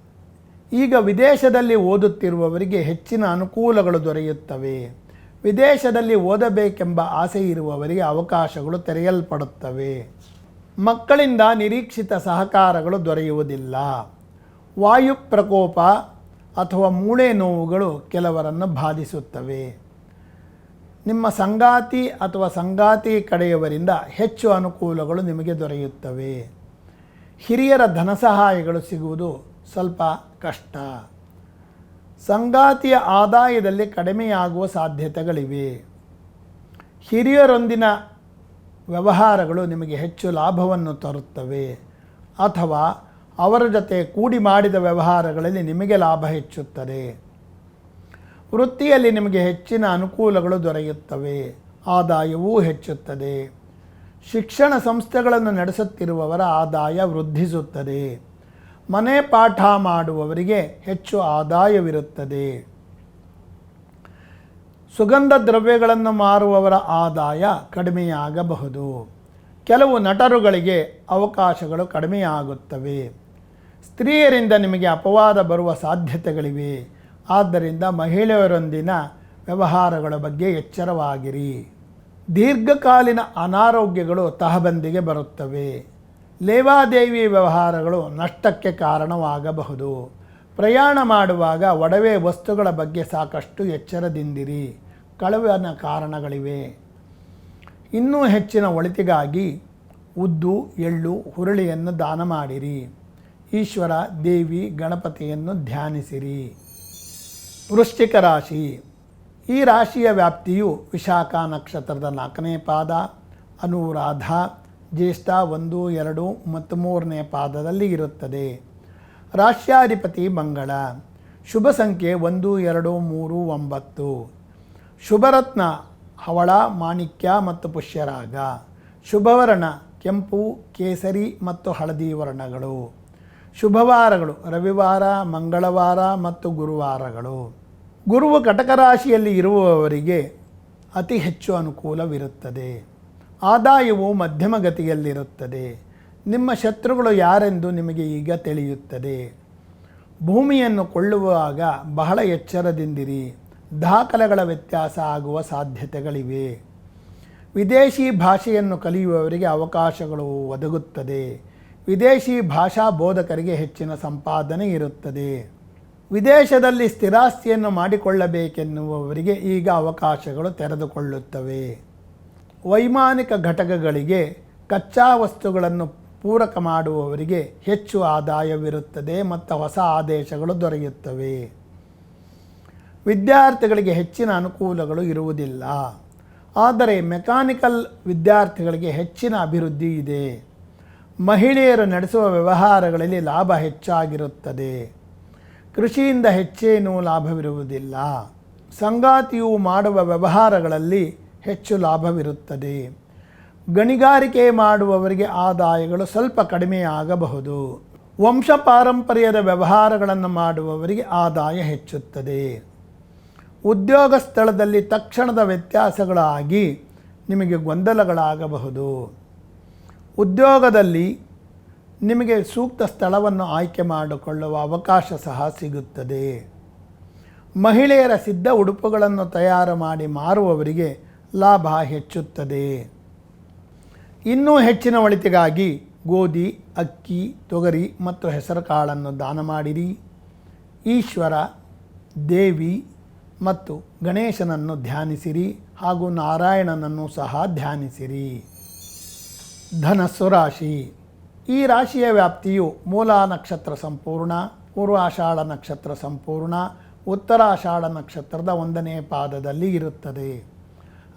ಈಗ ವಿದೇಶದಲ್ಲಿ ಓದುತ್ತಿರುವವರಿಗೆ ಹೆಚ್ಚಿನ ಅನುಕೂಲಗಳು ದೊರೆಯುತ್ತವೆ. ವಿದೇಶದಲ್ಲಿ ಓದಬೇಕೆಂಬ ಆಸೆ ಇರುವವರಿಗೆ ಅವಕಾಶಗಳು ತೆರೆಯಲ್ಪಡುತ್ತವೆ. ಮಕ್ಕಳಿಂದ ನಿರೀಕ್ಷಿತ ಸಹಕಾರಗಳು ದೊರೆಯುವುದಿಲ್ಲ. ವಾಯು ಪ್ರಕೋಪ ಅಥವಾ ಮೂಳೆ ನೋವುಗಳು ಕೆಲವರನ್ನು ಬಾಧಿಸುತ್ತವೆ. ನಿಮ್ಮ ಸಂಗಾತಿ ಅಥವಾ ಸಂಗಾತಿ ಕಡೆಯವರಿಂದ ಹೆಚ್ಚು ಅನುಕೂಲಗಳು ನಿಮಗೆ ದೊರೆಯುತ್ತವೆ. ಹಿರಿಯರ ಧನ ಸಹಾಯಗಳು ಸಿಗುವುದು ಸ್ವಲ್ಪ ಕಷ್ಟ. ಸಂಗಾತಿಯ ಆದಾಯದಲ್ಲಿ ಕಡಿಮೆಯಾಗುವ ಸಾಧ್ಯತೆಗಳಿವೆ. ಹಿರಿಯರೊಂದಿನ ವ್ಯವಹಾರಗಳು ನಿಮಗೆ ಹೆಚ್ಚು ಲಾಭವನ್ನು ತರುತ್ತವೆ. ಅಥವಾ ಅವರ ಜೊತೆ ಕೂಡಿ ಮಾಡಿದ ವ್ಯವಹಾರಗಳಲ್ಲಿ ನಿಮಗೆ ಲಾಭ ಹೆಚ್ಚುತ್ತದೆ. ವೃತ್ತಿಯಲ್ಲಿ ನಿಮಗೆ ಹೆಚ್ಚಿನ ಅನುಕೂಲಗಳು ದೊರೆಯುತ್ತವೆ. ಆದಾಯವೂ ಹೆಚ್ಚುತ್ತದೆ. ಶಿಕ್ಷಣ ಸಂಸ್ಥೆಗಳನ್ನು ನಡೆಸುತ್ತಿರುವವರ ಆದಾಯ ವೃದ್ಧಿಸುತ್ತದೆ. ಮನೆ ಪಾಠ ಮಾಡುವವರಿಗೆ ಹೆಚ್ಚು ಆದಾಯವಿರುತ್ತದೆ. ಸುಗಂಧ ದ್ರವ್ಯಗಳನ್ನು ಮಾರುವವರ ಆದಾಯ ಕಡಿಮೆಯಾಗಬಹುದು. ಕೆಲವು ನಟರುಗಳಿಗೆ ಅವಕಾಶಗಳು ಕಡಿಮೆಯಾಗುತ್ತವೆ. ಸ್ತ್ರೀಯರಿಂದ ನಿಮಗೆ ಅಪವಾದ ಬರುವ ಸಾಧ್ಯತೆಗಳಿವೆ. ಆದ್ದರಿಂದ ಮಹಿಳೆಯರೊಂದಿನ ವ್ಯವಹಾರಗಳ ಬಗ್ಗೆ ಎಚ್ಚರವಾಗಿರಿ. ದೀರ್ಘಕಾಲೀನ ಅನಾರೋಗ್ಯಗಳು ತಹಬಂದಿಗೆ ಬರುತ್ತವೆ. ಲೇವಾದೇವಿ ವ್ಯವಹಾರಗಳು ನಷ್ಟಕ್ಕೆ ಕಾರಣವಾಗಬಹುದು. ಪ್ರಯಾಣ ಮಾಡುವಾಗ ಒಡವೆ ವಸ್ತುಗಳ ಬಗ್ಗೆ ಸಾಕಷ್ಟು ಎಚ್ಚರದಿಂದಿರಿ. ಕಳವಿನ ಕಾರಣಗಳಿವೆ. ಇನ್ನೂ ಹೆಚ್ಚಿನ ಒಳಿತಿಗಾಗಿ ಉದ್ದು, ಎಳ್ಳು, ಹುರುಳಿಯನ್ನು ದಾನ ಮಾಡಿರಿ. ಈಶ್ವರ ದೇವಿ ಗಣಪತಿಯನ್ನು ಧ್ಯಾನಿಸಿರಿ. ವೃಶ್ಚಿಕ ರಾಶಿ. ಈ ರಾಶಿಯ ವ್ಯಾಪ್ತಿಯು ವಿಶಾಖ ನಕ್ಷತ್ರದ ನಾಲ್ಕನೇ ಪಾದ, ಅನುರಾಧ, ಜ್ಯೇಷ್ಠ ಒಂದು, ಎರಡು ಮತ್ತು ಮೂರನೇ ಪಾದದಲ್ಲಿ ಇರುತ್ತದೆ. ರಾಶ್ಯಾಧಿಪತಿ ಮಂಗಳ. ಶುಭ ಸಂಖ್ಯೆ ಒಂದು, ಎರಡು, ಮೂರು, ಒಂಬತ್ತು. ಶುಭರತ್ನ, ಹವಳ, ಮಾಣಿಕ್ಯ ಮತ್ತು ಪುಷ್ಯರಾಗ. ಶುಭವರ್ಣ, ಕೆಂಪು, ಕೇಸರಿ ಮತ್ತು ಹಳದಿ ವರ್ಣಗಳು. ಶುಭವಾರಗಳು, ರವಿವಾರ, ಮಂಗಳವಾರ ಮತ್ತು ಗುರುವಾರಗಳು. ಗುರುವು ಕಟಕ ರಾಶಿಯಲ್ಲಿ ಇರುವವರಿಗೆ ಅತಿ ಹೆಚ್ಚು ಅನುಕೂಲವಿರುತ್ತದೆ. ಆದಾಯವು ಮಧ್ಯಮ ಗತಿಯಲ್ಲಿರುತ್ತದೆ ನಿಮ್ಮ ಶತ್ರುಗಳು ಯಾರೆಂದು ನಿಮಗೆ ಈಗ ತಿಳಿಯುತ್ತದೆ. ಭೂಮಿಯನ್ನು ಕೊಳ್ಳುವಾಗ ಬಹಳ ಎಚ್ಚರದಿಂದಿರಿ. ದಾಖಲೆಗಳ ವ್ಯತ್ಯಾಸ ಆಗುವ ಸಾಧ್ಯತೆಗಳಿವೆ. ವಿದೇಶಿ ಭಾಷೆಯನ್ನು ಕಲಿಯುವವರಿಗೆ ಅವಕಾಶಗಳು ಒದಗುತ್ತದೆ. ವಿದೇಶಿ ಭಾಷಾ ಬೋಧಕರಿಗೆ ಹೆಚ್ಚಿನ ಸಂಪಾದನೆ ಇರುತ್ತದೆ. ವಿದೇಶದಲ್ಲಿ ಸ್ಥಿರಾಸ್ತಿಯನ್ನು ಮಾಡಿಕೊಳ್ಳಬೇಕೆನ್ನುವವರಿಗೆ ಈಗ ಅವಕಾಶಗಳು ತೆರೆದುಕೊಳ್ಳುತ್ತವೆ. ವೈಮಾನಿಕ ಘಟಕಗಳಿಗೆ ಕಚ್ಚಾ ವಸ್ತುಗಳನ್ನು ಪೂರಕ ಮಾಡುವವರಿಗೆ ಹೆಚ್ಚು ಆದಾಯವಿರುತ್ತದೆ ಮತ್ತು ಹೊಸ ಆದೇಶಗಳು ದೊರೆಯುತ್ತವೆ. ವಿದ್ಯಾರ್ಥಿಗಳಿಗೆ ಹೆಚ್ಚಿನ ಅನುಕೂಲಗಳು ಇರುವುದಿಲ್ಲ. ಆದರೆ ಮೆಕ್ಯಾನಿಕಲ್ ವಿದ್ಯಾರ್ಥಿಗಳಿಗೆ ಹೆಚ್ಚಿನ ಅಭಿವೃದ್ಧಿ ಇದೆ. ಮಹಿಳೆಯರು ನಡೆಸುವ ವ್ಯವಹಾರಗಳಲ್ಲಿ ಲಾಭ ಹೆಚ್ಚಾಗಿರುತ್ತದೆ. ಕೃಷಿಯಿಂದ ಹೆಚ್ಚೇನೂ ಲಾಭವಿರುವುದಿಲ್ಲ. ಸಂಗಾತಿಯು ಮಾಡುವ ವ್ಯವಹಾರಗಳಲ್ಲಿ ಹೆಚ್ಚು ಲಾಭವಿರುತ್ತದೆ. ಗಣಿಗಾರಿಕೆ ಮಾಡುವವರಿಗೆ ಆದಾಯಗಳು ಸ್ವಲ್ಪ ಕಡಿಮೆಯಾಗಬಹುದು. ವಂಶ ಪಾರಂಪರ್ಯದ ವ್ಯವಹಾರಗಳನ್ನು ಮಾಡುವವರಿಗೆ ಆದಾಯ ಹೆಚ್ಚುತ್ತದೆ. ಉದ್ಯೋಗ ಸ್ಥಳದಲ್ಲಿ ತಕ್ಷಣದ ವ್ಯತ್ಯಾಸಗಳಾಗಿ ನಿಮಗೆ ಗೊಂದಲಗಳಾಗಬಹುದು. ಉದ್ಯೋಗದಲ್ಲಿ ನಿಮಗೆ ಸೂಕ್ತ ಸ್ಥಳವನ್ನು ಆಯ್ಕೆ ಮಾಡಿಕೊಳ್ಳುವ ಅವಕಾಶ ಸಹ ಸಿಗುತ್ತದೆ. ಮಹಿಳೆಯರ ಸಿದ್ಧ ಉಡುಪುಗಳನ್ನು ತಯಾರು ಮಾಡಿ ಮಾರುವವರಿಗೆ ಲಾಭ ಹೆಚ್ಚುತ್ತದೆ. ಇನ್ನೂ ಹೆಚ್ಚಿನ ಒಳಿತಿಗಾಗಿ ಗೋಧಿ, ಅಕ್ಕಿ, ತೊಗರಿ ಮತ್ತು ಹೆಸರುಕಾಳನ್ನು ದಾನ ಮಾಡಿರಿ. ಈಶ್ವರ, ದೇವಿ ಮತ್ತು ಗಣೇಶನನ್ನು ಧ್ಯಾನಿಸಿರಿ ಹಾಗೂ ನಾರಾಯಣನನ್ನು ಸಹ ಧ್ಯಾನಿಸಿರಿ. ಧನಸ್ಸು ರಾಶಿ. ಈ ರಾಶಿಯ ವ್ಯಾಪ್ತಿಯು ಮೂಲ ನಕ್ಷತ್ರ ಸಂಪೂರ್ಣ ಪೂರ್ವಾಷಾಢ ನಕ್ಷತ್ರ ಸಂಪೂರ್ಣ ಉತ್ತರಾಷಾಢ ನಕ್ಷತ್ರದ ಒಂದನೇ ಪಾದದಲ್ಲಿ ಇರುತ್ತದೆ.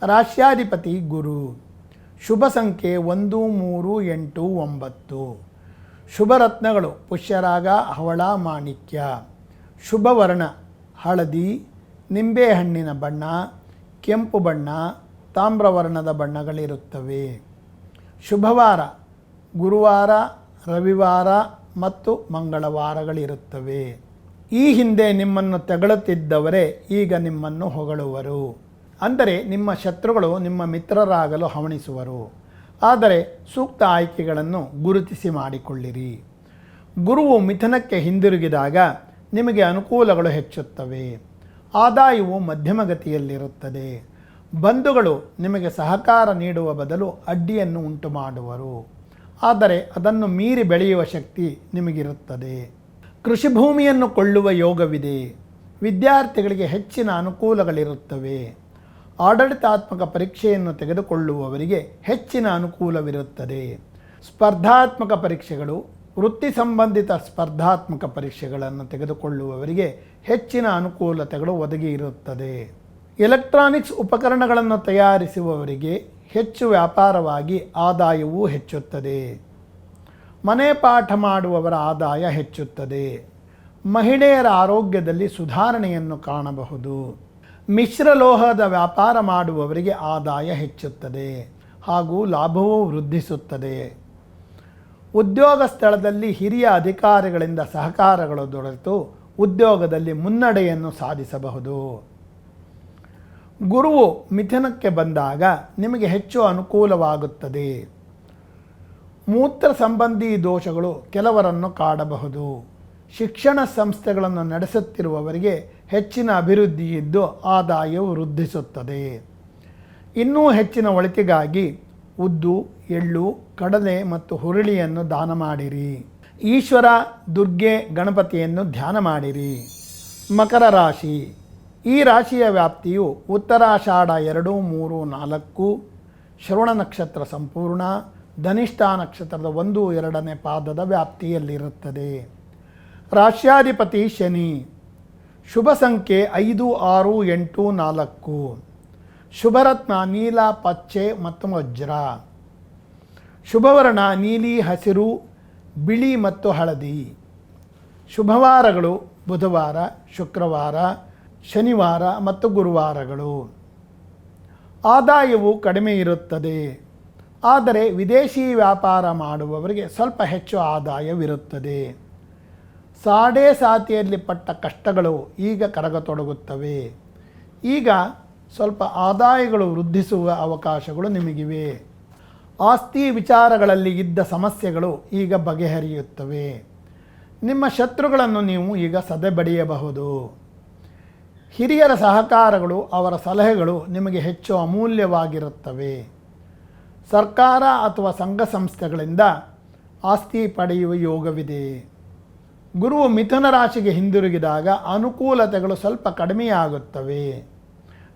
ರಾಶ್ಯಾಧಿಪತಿ ಗುರು. ಶುಭ ಸಂಖ್ಯೆ ಒಂದು, ಮೂರು, ಎಂಟು, ಒಂಬತ್ತು. ಶುಭರತ್ನಗಳು ಪುಷ್ಯರಾಗ, ಹವಳ, ಮಾಣಿಕ್ಯ. ಶುಭವರ್ಣ ಹಳದಿ ನಿಂಬೆಹಣ್ಣಿನ ಬಣ್ಣ, ಕೆಂಪು ಬಣ್ಣ, ತಾಮ್ರವರ್ಣದ ಬಣ್ಣಗಳಿರುತ್ತವೆ. ಶುಭವಾರ, ಗುರುವಾರ, ರವಿವಾರ ಮತ್ತು ಮಂಗಳವಾರಗಳಿರುತ್ತವೆ. ಈ ಹಿಂದೆ ನಿಮ್ಮನ್ನು ತೆಗಳುತ್ತಿದ್ದವರೇ ಈಗ ನಿಮ್ಮನ್ನು ಹೊಗಳುವರು. ಅಂದರೆ ನಿಮ್ಮ ಶತ್ರುಗಳು ನಿಮ್ಮ ಮಿತ್ರರಾಗಲು ಹವಣಿಸುವರು. ಆದರೆ ಸೂಕ್ತ ಆಯ್ಕೆಗಳನ್ನು ಗುರುತಿಸಿ ಮಾಡಿಕೊಳ್ಳಿರಿ. ಗುರುವು ಮಿಥನಕ್ಕೆ ಹಿಂದಿರುಗಿದಾಗ ನಿಮಗೆ ಅನುಕೂಲಗಳು ಹೆಚ್ಚುತ್ತವೆ. ಆದಾಯವು ಮಧ್ಯಮಗತಿಯಲ್ಲಿರುತ್ತದೆ. ಬಂಧುಗಳು ನಿಮಗೆ ಸಹಕಾರ ನೀಡುವ ಬದಲು ಅಡ್ಡಿಯನ್ನು ಉಂಟು ಮಾಡುವರು ಆದರೆ ಅದನ್ನು ಮೀರಿ ಬೆಳೆಯುವ ಶಕ್ತಿ ನಿಮಗಿರುತ್ತದೆ. ಕೃಷಿ ಭೂಮಿಯನ್ನು ಕೊಳ್ಳುವ ಯೋಗವಿದೆ. ವಿದ್ಯಾರ್ಥಿಗಳಿಗೆ ಹೆಚ್ಚಿನ ಅನುಕೂಲಗಳಿರುತ್ತವೆ. ಆಡಳಿತಾತ್ಮಕ ಪರೀಕ್ಷೆಯನ್ನು ತೆಗೆದುಕೊಳ್ಳುವವರಿಗೆ ಹೆಚ್ಚಿನ ಅನುಕೂಲವಿರುತ್ತದೆ. ಸ್ಪರ್ಧಾತ್ಮಕ ಪರೀಕ್ಷೆಗಳು ವೃತ್ತಿ ಸಂಬಂಧಿತ ಸ್ಪರ್ಧಾತ್ಮಕ ಪರೀಕ್ಷೆಗಳನ್ನು ತೆಗೆದುಕೊಳ್ಳುವವರಿಗೆ ಹೆಚ್ಚಿನ ಅನುಕೂಲತೆಗಳು ಒದಗಿ ಇರುತ್ತದೆ. ಎಲೆಕ್ಟ್ರಾನಿಕ್ಸ್ ಉಪಕರಣಗಳನ್ನು ತಯಾರಿಸುವವರಿಗೆ ಹೆಚ್ಚು ವ್ಯಾಪಾರವಾಗಿ ಆದಾಯವೂ ಹೆಚ್ಚುತ್ತದೆ. ಮನೆ ಪಾಠ ಮಾಡುವವರ ಆದಾಯ ಹೆಚ್ಚುತ್ತದೆ. ಮಹಿಳೆಯರ ಆರೋಗ್ಯದಲ್ಲಿ ಸುಧಾರಣೆಯನ್ನು ಕಾಣಬಹುದು. ಮಿಶ್ರಲೋಹದ ವ್ಯಾಪಾರ ಮಾಡುವವರಿಗೆ ಆದಾಯ ಹೆಚ್ಚುತ್ತದೆ ಹಾಗೂ ಲಾಭವೂ ವೃದ್ಧಿಸುತ್ತದೆ. ಉದ್ಯೋಗ ಸ್ಥಳದಲ್ಲಿ ಹಿರಿಯ ಅಧಿಕಾರಿಗಳಿಂದ ಸಹಕಾರಗಳು ದೊರೆತು ಉದ್ಯೋಗದಲ್ಲಿ ಮುನ್ನಡೆಯನ್ನು ಸಾಧಿಸಬಹುದು. ಗುರುವು ಮಿಥುನಕ್ಕೆ ಬಂದಾಗ ನಿಮಗೆ ಹೆಚ್ಚು ಅನುಕೂಲವಾಗುತ್ತದೆ. ಮೂತ್ರ ಸಂಬಂಧಿ ದೋಷಗಳು ಕೆಲವರನ್ನು ಕಾಡಬಹುದು. ಶಿಕ್ಷಣ ಸಂಸ್ಥೆಗಳನ್ನು ನಡೆಸುತ್ತಿರುವವರಿಗೆ ಹೆಚ್ಚಿನ ಅಭಿವೃದ್ಧಿ ಇದ್ದು ಆದಾಯವು ವೃದ್ಧಿಸುತ್ತದೆ. ಇನ್ನೂ ಹೆಚ್ಚಿನ ಒಳಿತಿಗಾಗಿ ಉದ್ದು, ಎಳ್ಳು, ಕಡಲೆ ಮತ್ತು ಹುರುಳಿಯನ್ನು ದಾನ ಮಾಡಿರಿ. ಈಶ್ವರ, ದುರ್ಗೆ, ಗಣಪತಿಯನ್ನು ಧ್ಯಾನ ಮಾಡಿರಿ. ಮಕರ ರಾಶಿ. ಈ ರಾಶಿಯ ವ್ಯಾಪ್ತಿಯು ಉತ್ತರಾಷಾಢ ಎರಡು, ಮೂರು, ನಾಲ್ಕು, ಶ್ರವಣ ನಕ್ಷತ್ರ ಸಂಪೂರ್ಣ, ಧನಿಷ್ಠ ನಕ್ಷತ್ರದ ಒಂದು, ಎರಡನೇ ಪಾದದ ವ್ಯಾಪ್ತಿಯಲ್ಲಿರುತ್ತದೆ. ರಾಶ್ಯಾಧಿಪತಿ ಶನಿ. ಶುಭ ಸಂಖ್ಯೆ ಐದು, ಆರು, ಎಂಟು, ನಾಲ್ಕು. ಶುಭರತ್ನ ನೀಲ, ಪಚ್ಚೆ ಮತ್ತು ವಜ್ರ. ಶುಭವರ್ಣ ನೀಲಿ, ಹಸಿರು ಬಿಳಿ ಮತ್ತು ಹಳದಿ. ಶುಭವಾರಗಳು, ಬುಧವಾರ, ಶುಕ್ರವಾರ, ಶನಿವಾರ ಮತ್ತು ಗುರುವಾರಗಳು. ಆದಾಯವು ಕಡಿಮೆ ಇರುತ್ತದೆ. ಆದರೆ ವಿದೇಶಿ ವ್ಯಾಪಾರ ಮಾಡುವವರಿಗೆ ಸ್ವಲ್ಪ ಹೆಚ್ಚು ಆದಾಯವಿರುತ್ತದೆ. ಸಾಡೆ ಸಾತಿಯಲ್ಲಿ ಪಟ್ಟ ಕಷ್ಟಗಳು ಈಗ ಕರಗತೊಡಗುತ್ತವೆ. ಈಗ ಸ್ವಲ್ಪ ಆದಾಯಗಳು ವೃದ್ಧಿಸುವ ಅವಕಾಶಗಳು ನಿಮಗಿವೆ. ಆಸ್ತಿ ವಿಚಾರಗಳಲ್ಲಿ ಇದ್ದ ಸಮಸ್ಯೆಗಳು ಈಗ ಬಗೆಹರಿಯುತ್ತವೆ. ನಿಮ್ಮ ಶತ್ರುಗಳನ್ನು ನೀವು ಈಗ ಸದೆಬಡಿಯಬಹುದು. ಹಿರಿಯರ ಸಹಕಾರಗಳು, ಅವರ ಸಲಹೆಗಳು ನಿಮಗೆ ಹೆಚ್ಚು ಅಮೂಲ್ಯವಾಗಿರುತ್ತವೆ. ಸರ್ಕಾರ ಅಥವಾ ಸಂಘ ಸಂಸ್ಥೆಗಳಿಂದ ಆಸ್ತಿ ಪಡೆಯುವ ಯೋಗವಿದೆ. ಗುರು ಮಿಥುನ ರಾಶಿಗೆ ಹಿಂದಿರುಗಿದಾಗ ಅನುಕೂಲತೆಗಳು ಸ್ವಲ್ಪ ಕಡಿಮೆಯಾಗುತ್ತವೆ.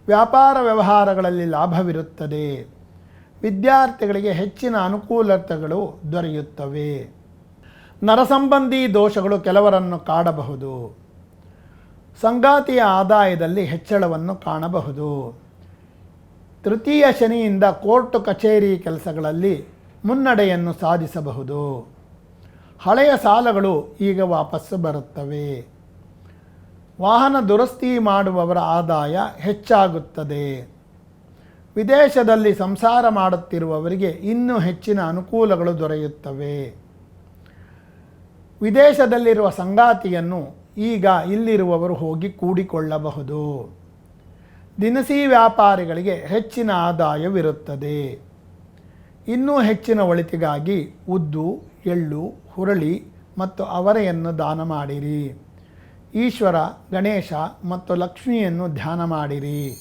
ವ್ಯಾಪಾರ ವ್ಯವಹಾರಗಳಲ್ಲಿ ಲಾಭವಿರುತ್ತದೆ. ವಿದ್ಯಾರ್ಥಿಗಳಿಗೆ ಹೆಚ್ಚಿನ ಅನುಕೂಲತೆಗಳು ದೊರೆಯುತ್ತವೆ. ನರಸಂಬಂಧಿ ದೋಷಗಳು ಕೆಲವರನ್ನು ಕಾಡಬಹುದು. ಸಂಗಾತಿಯ ಆದಾಯದಲ್ಲಿ ಹೆಚ್ಚಳವನ್ನು ಕಾಣಬಹುದು. ತೃತೀಯ ಶನಿಯಿಂದ ಕೋರ್ಟ್ ಕಚೇರಿ ಕೆಲಸಗಳಲ್ಲಿ ಮುನ್ನಡೆಯನ್ನು ಸಾಧಿಸಬಹುದು. ಹಳೆಯ ಸಾಲಗಳು ಈಗ ವಾಪಸ್ಸು ಬರುತ್ತವೆ. ವಾಹನ ದುರಸ್ತಿ ಮಾಡುವವರ ಆದಾಯ ಹೆಚ್ಚಾಗುತ್ತದೆ. ವಿದೇಶದಲ್ಲಿ ಸಂಸಾರ ಮಾಡುತ್ತಿರುವವರಿಗೆ ಇನ್ನೂ ಹೆಚ್ಚಿನ ಅನುಕೂಲಗಳು ದೊರೆಯುತ್ತವೆ. ವಿದೇಶದಲ್ಲಿರುವ ಸಂಗಾತಿಯನ್ನು ಈಗ ಇಲ್ಲಿರುವವರು ಹೋಗಿ ಕೂಡಿಕೊಳ್ಳಬಹುದು. ದಿನಸಿ ವ್ಯಾಪಾರಿಗಳಿಗೆ ಹೆಚ್ಚಿನ ಆದಾಯವಿರುತ್ತದೆ. ಇನ್ನೂ ಹೆಚ್ಚಿನ ಒಳಿತಿಗಾಗಿ ಉದ್ದು, ಎಳ್ಳು, ಹುರಳಿ ಮತ್ತು ಅವರೆಯನ್ನು ದಾನ ಮಾಡಿರಿ. ಈಶ್ವರ, ಗಣೇಶ ಮತ್ತು ಲಕ್ಷ್ಮಿಯನ್ನು ಧ್ಯಾನ ಮಾಡಿರಿ.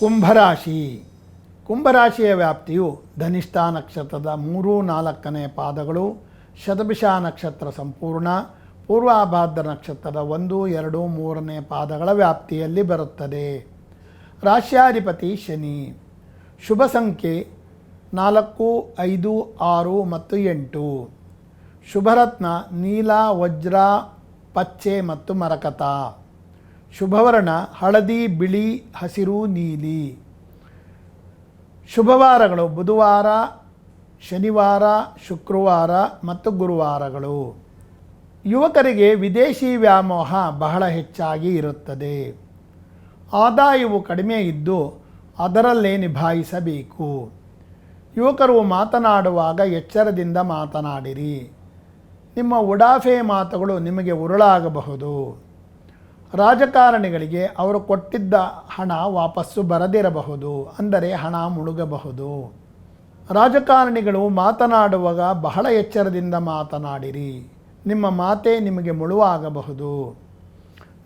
ಕುಂಭರಾಶಿ ಕುಂಭರಾಶಿಯ ವ್ಯಾಪ್ತಿಯು ಧನಿಷ್ಠ ನಕ್ಷತ್ರದ ಮೂರು ನಾಲ್ಕನೇ ಪಾದಗಳು, ಶತಭಿಷ ನಕ್ಷತ್ರ ಸಂಪೂರ್ಣ ಪೂರ್ವಾಭಾದ್ರ ನಕ್ಷತ್ರದ ಒಂದು, ಎರಡು, ಮೂರನೇ ಪಾದಗಳ ವ್ಯಾಪ್ತಿಯಲ್ಲಿ ಬರುತ್ತದೆ. ರಾಶ್ಯಾಧಿಪತಿ ಶನಿ. ಶುಭ ಸಂಖ್ಯೆ ನಾಲ್ಕು, ಐದು, ಆರು ಮತ್ತು ಎಂಟು. ಶುಭರತ್ನ ನೀಲ, ವಜ್ರ, ಪಚ್ಚೆ ಮತ್ತು ಮರಕತ. ಶುಭವರ್ಣ ಹಳದಿ, ಬಿಳಿ, ಹಸಿರು, ನೀಲಿ. ಶುಭವಾರಗಳು. ಬುಧವಾರ, ಶನಿವಾರ, ಶುಕ್ರವಾರ ಮತ್ತು ಗುರುವಾರಗಳು. ಯುವಕರಿಗೆ ವಿದೇಶಿ ವ್ಯಾಮೋಹ ಬಹಳ ಹೆಚ್ಚಾಗಿ ಇರುತ್ತದೆ. ಆದಾಯವು ಕಡಿಮೆ ಇದ್ದು ಅದರಲ್ಲೇ ನಿಭಾಯಿಸಬೇಕು. ಯುವಕರು ಮಾತನಾಡುವಾಗ ಎಚ್ಚರದಿಂದ ಮಾತನಾಡಿರಿ. ನಿಮ್ಮ ಉಡಾಫೆ ಮಾತುಗಳು ನಿಮಗೆ ಉರುಳಾಗಬಹುದು. ರಾಜಕಾರಣಿಗಳಿಗೆ ಅವರು ಕೊಟ್ಟಿದ್ದ ಹಣ ವಾಪಸ್ಸು ಬರದಿರಬಹುದು, ಅಂದರೆ ಹಣ ಮುಳುಗಬಹುದು. ರಾಜಕಾರಣಿಗಳು ಮಾತನಾಡುವಾಗ ಬಹಳ ಎಚ್ಚರದಿಂದ ಮಾತನಾಡಿರಿ, ನಿಮ್ಮ ಮಾತೇ ನಿಮಗೆ ಮುಳುವಾಗಬಹುದು.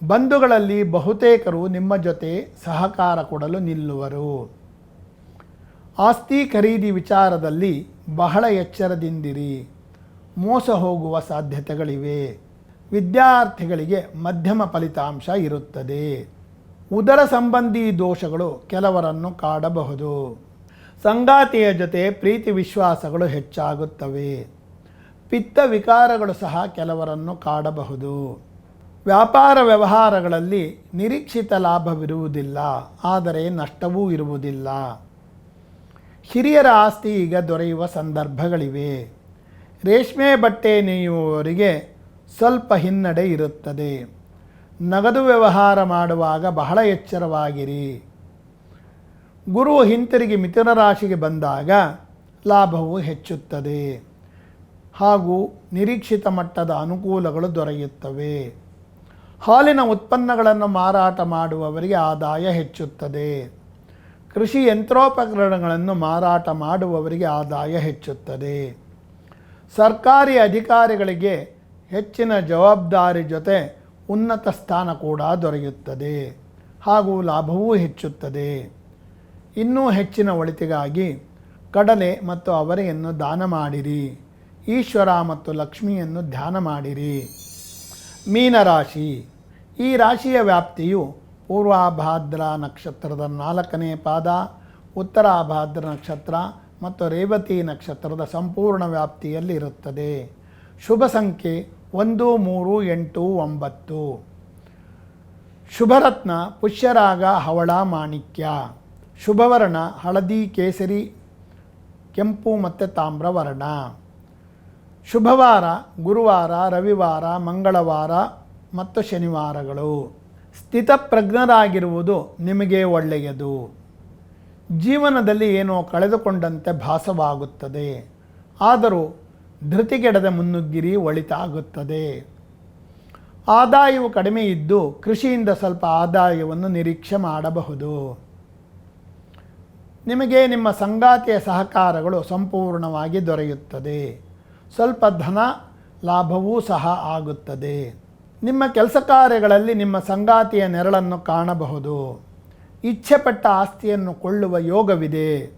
ಬಂಧುಗಳಲ್ಲಿ ಬಹುತೇಕರು ನಿಮ್ಮ ಜೊತೆ ಸಹಕಾರ ಕೊಡಲು ನಿಲ್ಲುವರು. ಆಸ್ತಿ ಖರೀದಿ ವಿಚಾರದಲ್ಲಿ ಬಹಳ ಎಚ್ಚರದಿಂದಿರಿ, ಮೋಸ ಹೋಗುವ ಸಾಧ್ಯತೆಗಳಿವೆ. ವಿದ್ಯಾರ್ಥಿಗಳಿಗೆ ಮಧ್ಯಮ ಫಲಿತಾಂಶ ಇರುತ್ತದೆ. ಉದರ ಸಂಬಂಧಿ ದೋಷಗಳು ಕೆಲವರನ್ನು ಕಾಡಬಹುದು. ಸಂಗಾತಿಯ ಜೊತೆ ಪ್ರೀತಿ ವಿಶ್ವಾಸಗಳು ಹೆಚ್ಚಾಗುತ್ತವೆ. ಪಿತ್ತ ವಿಕಾರಗಳು ಸಹ ಕೆಲವರನ್ನು ಕಾಡಬಹುದು. ವ್ಯಾಪಾರ ವ್ಯವಹಾರಗಳಲ್ಲಿ ನಿರೀಕ್ಷಿತ ಲಾಭವಿರುವುದಿಲ್ಲ, ಆದರೆ ನಷ್ಟವೂ ಇರುವುದಿಲ್ಲ. ಹಿರಿಯರ ಆಸ್ತಿ ಈಗ ದೊರೆಯುವ ಸಂದರ್ಭಗಳಿವೆ. ರೇಷ್ಮೆ ಬಟ್ಟೆ ನೇಯುವವರಿಗೆ ಸ್ವಲ್ಪ ಹಿನ್ನಡೆ ಇರುತ್ತದೆ. ನಗದು ವ್ಯವಹಾರ ಮಾಡುವಾಗ ಬಹಳ ಎಚ್ಚರವಾಗಿರಿ. ಗುರು ಹಿಂತಿರುಗಿ ಮಿಥುನ ರಾಶಿಗೆ ಬಂದಾಗ ಲಾಭವು ಹೆಚ್ಚುತ್ತದೆ. ಹಾಗೂ ನಿರೀಕ್ಷಿತ ಮಟ್ಟದ ಅನುಕೂಲಗಳು ದೊರೆಯುತ್ತವೆ. ಹಾಲಿನ ಉತ್ಪನ್ನಗಳನ್ನು ಮಾರಾಟ ಮಾಡುವವರಿಗೆ ಆದಾಯ ಹೆಚ್ಚುತ್ತದೆ. ಕೃಷಿ ಯಂತ್ರೋಪಕರಣಗಳನ್ನು ಮಾರಾಟ ಮಾಡುವವರಿಗೆ ಆದಾಯ ಹೆಚ್ಚುತ್ತದೆ. ಸರ್ಕಾರಿ ಅಧಿಕಾರಿಗಳಿಗೆ ಹೆಚ್ಚಿನ ಜವಾಬ್ದಾರಿ ಜೊತೆ ಉನ್ನತ ಸ್ಥಾನ ಕೂಡ ದೊರೆಯುತ್ತದೆ. ಹಾಗೂ ಲಾಭವೂ ಹೆಚ್ಚುತ್ತದೆ. ಇನ್ನೂ ಹೆಚ್ಚಿನ ಒಳಿತಿಗಾಗಿ ಕಡಲೆ ಮತ್ತು ಅವರೆಯನ್ನು ದಾನ ಮಾಡಿರಿ. ಈಶ್ವರ ಮತ್ತು ಲಕ್ಷ್ಮಿಯನ್ನು ಧ್ಯಾನ ಮಾಡಿರಿ. ಮೀನರಾಶಿ. ಈ ರಾಶಿಯ ವ್ಯಾಪ್ತಿಯು ಪೂರ್ವಾಭಾದ್ರ ನಕ್ಷತ್ರದ ನಾಲ್ಕನೇ ಪಾದ, ಉತ್ತರಾಭಾದ್ರ ನಕ್ಷತ್ರ ಮತ್ತು ರೇವತಿ ನಕ್ಷತ್ರದ ಸಂಪೂರ್ಣ ವ್ಯಾಪ್ತಿಯಲ್ಲಿ ಇರುತ್ತದೆ. ಶುಭ ಸಂಖ್ಯೆ ಒಂದು, ಮೂರು, ಎಂಟು, ಒಂಬತ್ತು. ಶುಭರತ್ನ, ಪುಷ್ಯರಾಗ, ಹವಳ, ಮಾಣಿಕ್ಯ. ಶುಭವರ್ಣ, ಹಳದಿ, ಕೇಸರಿ, ಕೆಂಪು ಮತ್ತು ತಾಮ್ರವರ್ಣ. ಶುಭವಾರ, ಗುರುವಾರ, ರವಿವಾರ, ಮಂಗಳವಾರ ಮತ್ತು ಶನಿವಾರಗಳು. ಸ್ಥಿತಪ್ರಜ್ಞರಾಗಿರುವುದು ನಿಮಗೆ ಒಳ್ಳೆಯದು. ಜೀವನದಲ್ಲಿ ಏನೋ ಕಳೆದುಕೊಂಡಂತೆ ಭಾಸವಾಗುತ್ತದೆ. ಆದರೂ ಧೃತಿಗೆಡದ ಮುನ್ನುಗ್ಗಿರಿ ಒಳಿತಾಗುತ್ತದೆ. ಆದಾಯವು ಕಡಿಮೆ ಇದ್ದು ಕೃಷಿಯಿಂದ ಸ್ವಲ್ಪ ಆದಾಯವನ್ನು ನಿರೀಕ್ಷೆ ಮಾಡಬಹುದು. ನಿಮಗೆ ನಿಮ್ಮ ಸಂಗಾತಿಯ ಸಹಕಾರಗಳು ಸಂಪೂರ್ಣವಾಗಿ ದೊರೆಯುತ್ತದೆ. ಸ್ವಲ್ಪ ಧನ ಲಾಭವೂ ಸಹ ಆಗುತ್ತದೆ. ನಿಮ್ಮ ಕೆಲಸ ಕಾರ್ಯಗಳಲ್ಲಿ ನಿಮ್ಮ ಸಂಗಾತಿಯ ನೆರಳನ್ನು ಕಾಣಬಹುದು. ಇಚ್ಛೆಪಟ್ಟ ಆಸ್ತಿಯನ್ನು ಕೊಳ್ಳುವ ಯೋಗವಿದೆ.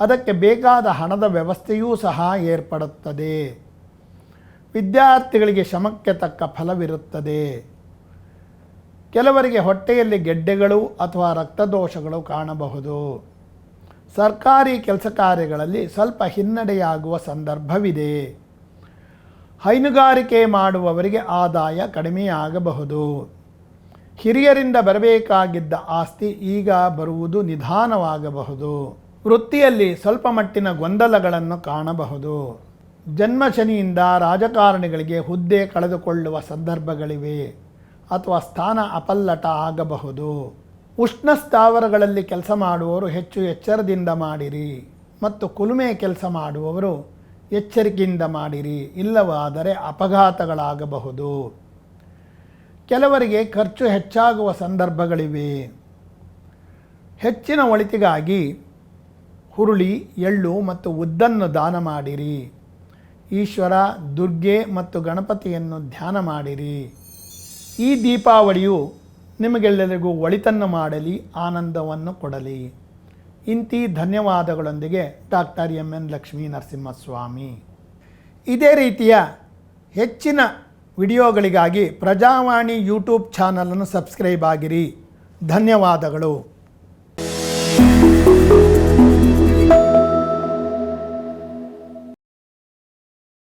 ಅದಕ್ಕೆ ಬೇಕಾದ ಹಣದ ವ್ಯವಸ್ಥೆಯೂ ಸಹ ಏರ್ಪಡುತ್ತದೆ. ವಿದ್ಯಾರ್ಥಿಗಳಿಗೆ ಶ್ರಮಕ್ಕೆ ತಕ್ಕ ಫಲವಿರುತ್ತದೆ. ಕೆಲವರಿಗೆ ಹೊಟ್ಟೆಯಲ್ಲಿ ಗೆಡ್ಡೆಗಳು ಅಥವಾ ರಕ್ತದೋಷಗಳು ಕಾಣಬಹುದು. ಸರ್ಕಾರಿ ಕೆಲಸ ಕಾರ್ಯಗಳಲ್ಲಿ ಸ್ವಲ್ಪ ಹಿನ್ನಡೆಯಾಗುವ ಸಂದರ್ಭವಿದೆ. ಹೈನುಗಾರಿಕೆ ಮಾಡುವವರಿಗೆ ಆದಾಯ ಕಡಿಮೆಯಾಗಬಹುದು. ಹಿರಿಯರಿಂದ ಬರಬೇಕಾಗಿದ್ದ ಆಸ್ತಿ ಈಗ ಬರುವುದು ನಿಧಾನವಾಗಬಹುದು. ವೃತ್ತಿಯಲ್ಲಿ ಸ್ವಲ್ಪ ಮಟ್ಟಿನ ಗೊಂದಲಗಳನ್ನು ಕಾಣಬಹುದು. ಜನ್ಮ ಶನಿಯಿಂದ ರಾಜಕಾರಣಿಗಳಿಗೆ ಹುದ್ದೆ ಕಳೆದುಕೊಳ್ಳುವ ಸಂದರ್ಭಗಳಿವೆ ಅಥವಾ ಸ್ಥಾನ ಅಪಲ್ಲಟ ಆಗಬಹುದು. ಉಷ್ಣ ಸ್ಥಾವರಗಳಲ್ಲಿ ಕೆಲಸ ಮಾಡುವವರು ಹೆಚ್ಚು ಎಚ್ಚರದಿಂದ ಮಾಡಿರಿ ಮತ್ತು ಕುಲುಮೆ ಕೆಲಸ ಮಾಡುವವರು ಎಚ್ಚರಿಕೆಯಿಂದ ಮಾಡಿರಿ, ಇಲ್ಲವಾದರೆ ಅಪಘಾತಗಳಾಗಬಹುದು. ಕೆಲವರಿಗೆ ಖರ್ಚು ಹೆಚ್ಚಾಗುವ ಸಂದರ್ಭಗಳಿವೆ. ಹೆಚ್ಚಿನ ಒಳಿತಿಗಾಗಿ ಹುರುಳಿ, ಎಳ್ಳು ಮತ್ತು ಉದ್ದನ್ನು ದಾನ ಮಾಡಿರಿ. ಈಶ್ವರ, ದುರ್ಗೆ ಮತ್ತು ಗಣಪತಿಯನ್ನು ಧ್ಯಾನ ಮಾಡಿರಿ. ಈ ದೀಪಾವಳಿಯು ನಿಮಗೆಲ್ಲರಿಗೂ ಒಳಿತನ್ನು ಮಾಡಲಿ, ಆನಂದವನ್ನು ಕೊಡಲಿ. ಇಂತಿ ಧನ್ಯವಾದಗಳೊಂದಿಗೆ doctor M N Lakshmi Narasimhaswamy. ಇದೇ ರೀತಿಯ ಹೆಚ್ಚಿನ ವಿಡಿಯೋಗಳಿಗಾಗಿ ಪ್ರಜಾವಾಣಿ ಯೂಟ್ಯೂಬ್ ಚಾನಲನ್ನು ಸಬ್ಸ್ಕ್ರೈಬ್ ಆಗಿರಿ. ಧನ್ಯವಾದಗಳು.